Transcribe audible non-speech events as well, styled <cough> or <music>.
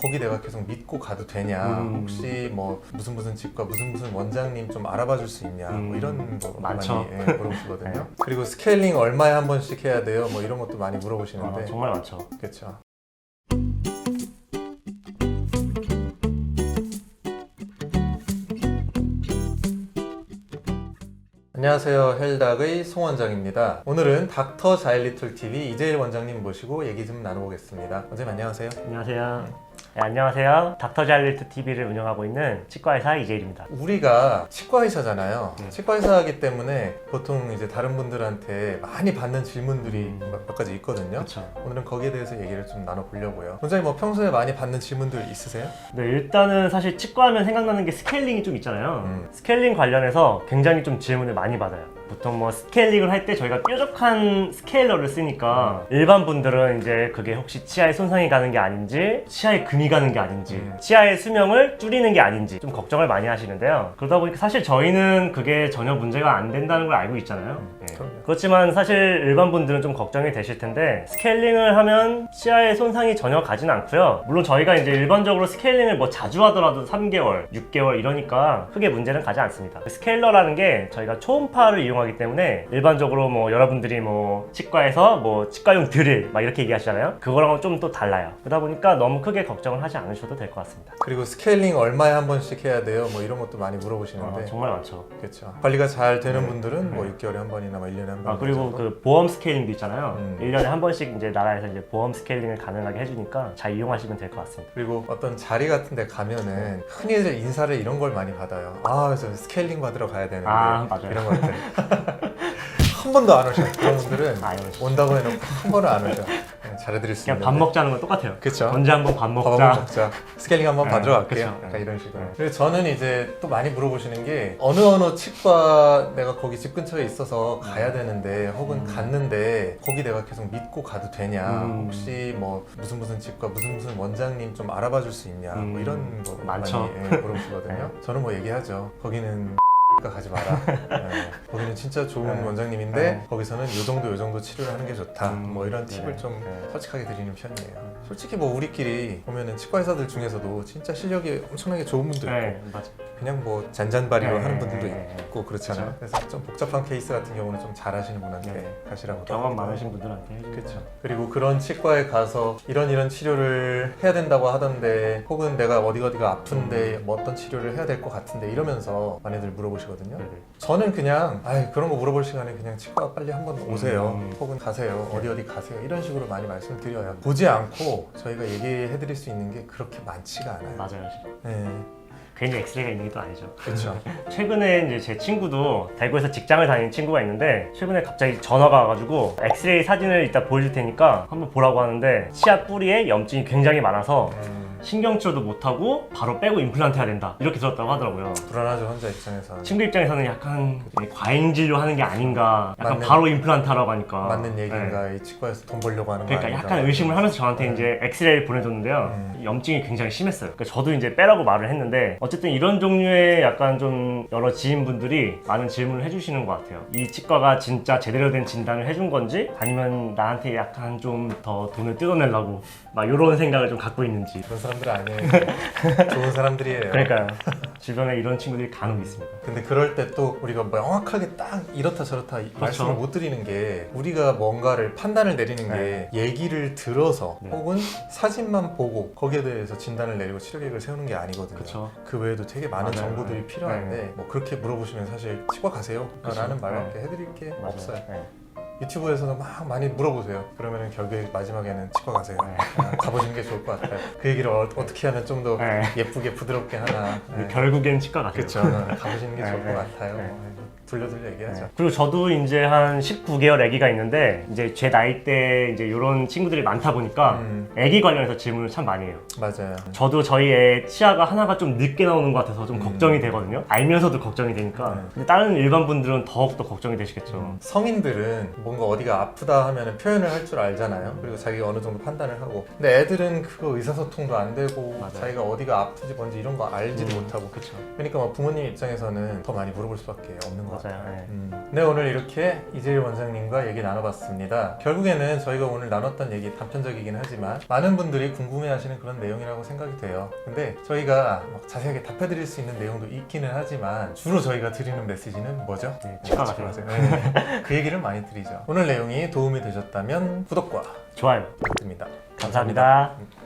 거기 내가 계속 믿고 가도 되냐? 음. 혹시 뭐 무슨 무슨 집과 무슨 무슨 원장님 좀 알아봐 줄 수 있냐? 뭐 음. 이런 거 많죠. 많이 예, 물어보시거든요. 그리고 스케일링 얼마에 한 번씩 해야 돼요? 뭐 이런 것도 많이 물어보시는데. 아, 정말 많죠. 그렇죠 안녕하세요. 헬닥의 송 원장입니다. 오늘은 닥터 자일리톨 TV 이재일 원장님 모시고 얘기 좀 나눠보겠습니다. 원장님 안녕하세요. 안녕하세요. 네, 안녕하세요. 닥터 자일리트 TV를 운영하고 있는 치과의사 이재일입니다. 우리가 치과 의사잖아요. 네. 치과 의사이기 때문에 보통 이제 다른 분들한테 많이 받는 질문들이 음. 몇, 몇 가지 있거든요. 그렇죠. 오늘은 거기에 대해서 얘기를 좀 나눠보려고요. 원장님 뭐 평소에 많이 받는 질문들 있으세요? 네, 일단은 사실 치과하면 생각나는 게 스케일링이 좀 있잖아요. 음. 스케일링 관련해서 굉장히 좀 질문을 많이 받아요. 보통 뭐 스케일링을 할 때 저희가 뾰족한 스케일러를 쓰니까 일반 분들은 이제 그게 혹시 치아에 손상이 가는 게 아닌지 치아에 금이 가는 게 아닌지 음. 치아의 수명을 줄이는 게 아닌지 좀 걱정을 많이 하시는데요. 그러다 보니까 사실 저희는 그게 전혀 문제가 안 된다는 걸 알고 있잖아요. 예. 그럼요. 그렇지만 사실 일반 분들은 좀 걱정이 되실 텐데 스케일링을 하면 치아에 손상이 전혀 가지는 않고요. 물론 저희가 이제 일반적으로 스케일링을 뭐 자주 하더라도 3개월, 6개월 이러니까 크게 문제는 가지 않습니다. 스케일러라는 게 저희가 초음파를 이용 하기 때문에 일반적으로 뭐 여러분들이 뭐 치과에서 뭐 치과용 드릴 막 이렇게 얘기하시잖아요. 그거랑은 좀 또 달라요. 그러다 보니까 너무 크게 걱정을 하지 않으셔도 될 것 같습니다. 그리고 스케일링 얼마에 한 번씩 해야 돼요? 뭐 이런 것도 많이 물어보시는데 아, 정말 많죠. 그렇죠. 관리가 잘 되는 네. 분들은 뭐 네. 6개월에 한 번이나 뭐 1년에 한 번. 아 그리고 그 보험 스케일링도 있잖아요. 음. 1년에 한 번씩 이제 나라에서 이제 보험 스케일링을 가능하게 해주니까 잘 이용하시면 될 것 같습니다. 그리고 어떤 자리 같은 데 가면은 흔히들 인사를 이런 걸 많이 받아요. 아, 그래서 스케일링 받으러 가야 되는데. 아, 맞아요. 이런 것들. <laughs> 한 번도 안 오셔. 그런 분들은 아, 온다고 해놓고 한 번은 안 오셔. 네, 잘해드릴 수 그냥 있는데. 밥 먹자는 건 똑같아요. 그쵸. 언제 한번 밥 밥 먹자. 한번 먹자. 스케일링 한번 네, 받으러 갈게요. 그쵸. 약간 이런 식으로. 네. 그리고 저는 이제 또 많이 물어보시는 게 어느 어느 치과 내가 거기 집 근처에 있어서 가야 되는데 혹은 음. 갔는데 거기 내가 계속 믿고 가도 되냐 음. 혹시 뭐 무슨 무슨 치과 무슨 무슨 원장님 좀 알아봐 줄 수 있냐 뭐 음. 이런 거 많죠. 많이 예, 물어보시거든요. <laughs> 저는 뭐 얘기하죠. 거기는 가 가지 마라. <laughs> 예, 거기는 진짜 좋은 네. 원장님인데 네. 거기서는 요 정도 요 정도 치료를 하는 게 좋다. 음, 뭐 이런 네. 팁을 좀 네. 솔직하게 드리는 편이에요. 솔직히 뭐 우리끼리 보면은 치과 의사들 중에서도 진짜 실력이 엄청나게 좋은 분도 있고 네. 그냥 뭐 잔잔바리로 네, 하는 분들도 네, 네. 있고 그렇잖아요. 그래서 좀 복잡한 케이스 같은 경우는 좀 잘하시는 분한테 네. 가시라고 경험 하기도 많으신. 분들한테 해주는 그렇죠. 그리고 그런 치과에 가서 이런 이런 치료를 해야 된다고 하던데 혹은 내가 어디 어디가 아픈데 뭐 어떤 치료를 해야 될 것 같은데 이러면서 많이들 물어보시거든요. 네네. 저는 그냥 아이 그런 거 물어볼 시간에 그냥 치과 빨리 한번 오세요. 음. 혹은 가세요. 어디 어디 가세요. 이런 식으로 많이 말씀드려요. 보지 않고 저희가 얘기해 드릴 수 있는 게 그렇게 많지가 않아요. 맞아요. 네. 괜히 엑스레이가 있는 게 또 아니죠. 그렇죠. <laughs> 최근에 이제 제 친구도 대구에서 직장을 다니는 친구가 있는데 최근에 갑자기 전화가 와가지고 엑스레이 사진을 이따 보여줄 테니까 한번 보라고 하는데 치아 뿌리에 염증이 굉장히 많아서 음, 신경치료도 못하고 바로 빼고 임플란트 해야 된다 이렇게 들었다고 하더라고요. 불안하죠 환자 입장에서. 친구 입장에서는 약간 과잉 진료하는 게 아닌가 약간 맞는- 바로 임플란트 하라고 하니까 맞는 네. 얘기인가 이 치과에서 돈 벌려고 하는 거 그러니까 아닌가. 약간 의심을 하면서 저한테 네. 이제 엑스레이를 보내줬는데요. 음. 염증이 굉장히 심했어요. 그러니까 저도 이제 빼라고 말을 했는데 어쨌든 이런 종류의 약간 좀 여러 지인분들이 많은 질문을 해주시는 것 같아요. 이 치과가 진짜 제대로 된 진단을 해준 건지 아니면 나한테 약간 좀 더 돈을 뜯어내려고 막 이런 생각을 좀 갖고 있는지. 그런 사람 들 아니에요. <laughs> 좋은 사람들이에요. 그러니까요. 주변에 이런 친구들이 간혹 있습니다. 근데 그럴 때 또 우리가 명확하게 딱 이렇다 저렇다 이 그렇죠. 말씀을 못 드리는 게 우리가 뭔가를 판단을 내리는 게 얘기를 들어서 네. 혹은 사진만 보고 거기에 대해서 진단을 내리고 치료 계획을 세우는 게 아니거든요. 그렇죠. 그 외에도 되게 많은 맞아요. 정보들이 네. 필요한데 뭐 그렇게 물어보시면 사실 치과 가세요 그쵸. 라는 말밖에 네. 해드릴 게. 없어요. 네. 유튜브에서도 막 많이 물어보세요. 그러면 결국에 마지막에는 치과 가세요. 네. 아, 가보시는 게 좋을 것 같아요. 그 얘기를 어, 떻게 하면 좀 더 네. 예쁘게 부드럽게 하나. 네. 결국엔 치과 가세요. 그렇죠. 가보시는 게 네, 좋을 네. 것 같아요. 네. 돌려 돌려 얘기하죠. 네. 그리고 저도 이제 한 19개월 아기가 있는데 이제 제 나이 때 이제 이런 친구들이 많다 보니까 음, 아기 관련해서 질문을 참 많이 해요. 맞아요. 저도 저희 애 치아가 하나가 좀 늦게 나오는 것 같아서 좀 음. 걱정이 되거든요. 알면서도 걱정이 되니까. 네. 근데 다른 일반 분들은 더욱더 걱정이 되시겠죠. 음, 성인들은 뭔가 어디가 아프다 하면 표현을 할 줄 알잖아요. 그리고 자기가 어느 정도 판단을 하고. 근데 애들은 그거 의사소통도 안 되고 맞아요. 자기가 어디가 아픈지 뭔지 이런 거 알지도 음. 못하고. 그렇죠. 그러니까 뭐 부모님 입장에서는 더 많이 물어볼 수밖에 없는 것것 맞아요. 같아요. 네. 음. 네 오늘 이렇게 이재일 원장님과 얘기 나눠봤습니다. 결국에는 저희가 오늘 나눴던 얘기 단편적이긴 하지만 많은 분들이 궁금해하시는 그런 내용이라고 생각이 돼요. 근데 저희가 막 자세하게 답해드릴 수 있는 내용도 있기는 하지만 주로 저희가 드리는 메시지는 뭐죠? 네, 치과 가세요. 네. 그 얘기를 많이 드리죠. 오늘 내용이 도움이 되셨다면 구독과 좋아요. 부탁드립니다. 감사합니다. 음.